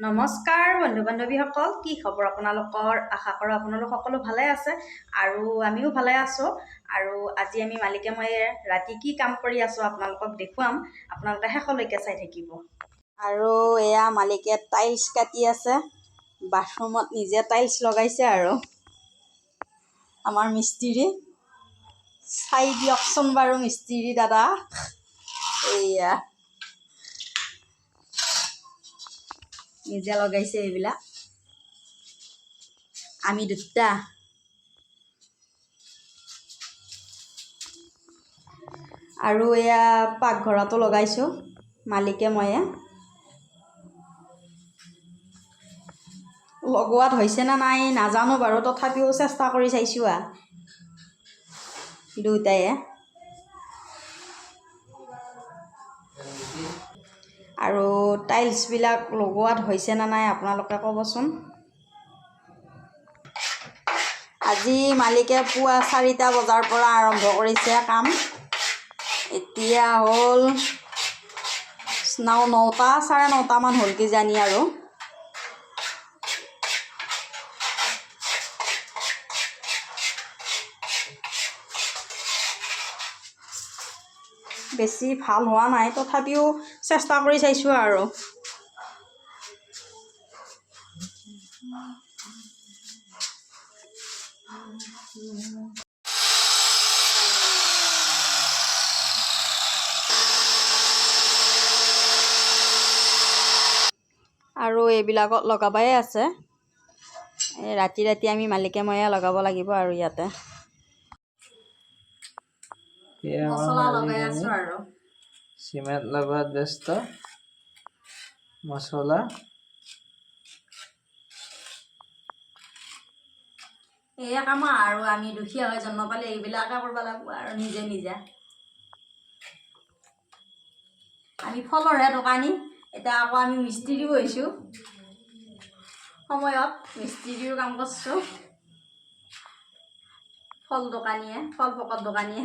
নমস্কাৰ বন্ধু বান্ধৱীসকল কি খবৰ আপোনালোকৰ? আশা কৰোঁ আপোনালোক সকলো ভালে আছে আৰু আমিও ভালে আছোঁ। আৰু আজি আমি মালিকে মই ৰাতি কি কাম কৰি আছোঁ আপোনালোকক দেখুৱাম। আপোনালোকে শেষলৈকে চাই থাকিব। আৰু এয়া মালিকে টাইলছ কাটি আছে। বাথৰুমত নিজে টাইলছ লগাইছে আৰু। আমাৰ মিস্ত্ৰী। চাই দিয়কচোন বাৰু মিস্ত্ৰী দাদা। এইয়া নিজে লগাইছে এইবিলাক। আমি দুটা। আৰু এয়া পাকঘৰতো লগাইছোঁ মালিকে ময়ে। লগোৱাত হৈছে নে নাই নাজানো বাৰু তথাপিও চেষ্টা কৰি চাইছোঁ আ। দুয়োটায়ে। আৰু টাইলছবিলাক লগোৱাত হৈছে নে নাই আপোনালোকে ক'বচোন? আজি মালিকে পুৱা চাৰিটা বজাৰ পৰা আৰম্ভ কৰিছে কাম। এতিয়া হ'ল নাও নটা চাৰে নটামান হ'ল কিজানি আৰু। বেছি ভালো হোৱা নাই। তথাপিও চেষ্টা কৰি চাইছোঁ আৰু। আৰু এইবিলাকত লগাবাই আছে। এই ৰাতি ৰাতি আমি মালিকে ময়ে লগাব লাগিব আৰু ইয়াতে। মছলা লগাই আছোঁ আৰু চিমেণ্ট লগোৱাত ব্যস্ত মছলা এয়ে কাম আৰু আমি দুখীয়া হৈ জন্ম পালে এইবিলাকে কৰিব লাগিব আৰু নিজে নিজে আমি ফলৰহে দোকানী এতিয়া আকৌ আমি মিস্ত্ৰীও হৈছোঁ সময়ত মিস্ত্ৰীও কাম কৰিছোঁ ফল দোকানীয়ে ফল পকত দোকানীয়ে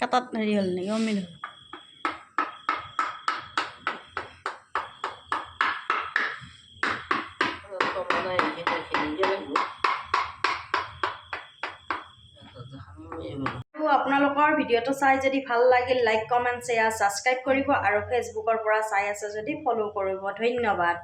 কাটাত হেৰি হ'ল নেকি অমিল হ'ল আৰু আপোনালোকৰ ভিডিঅ'টো চাই যদি ভাল লাগিল লাইক কমেণ্ট শ্বেয়াৰ ছাবস্ক্ৰাইব কৰিব আৰু ফেচবুকৰ পৰা চাই আছে যদি ফ'ল' কৰিব। ধন্যবাদ।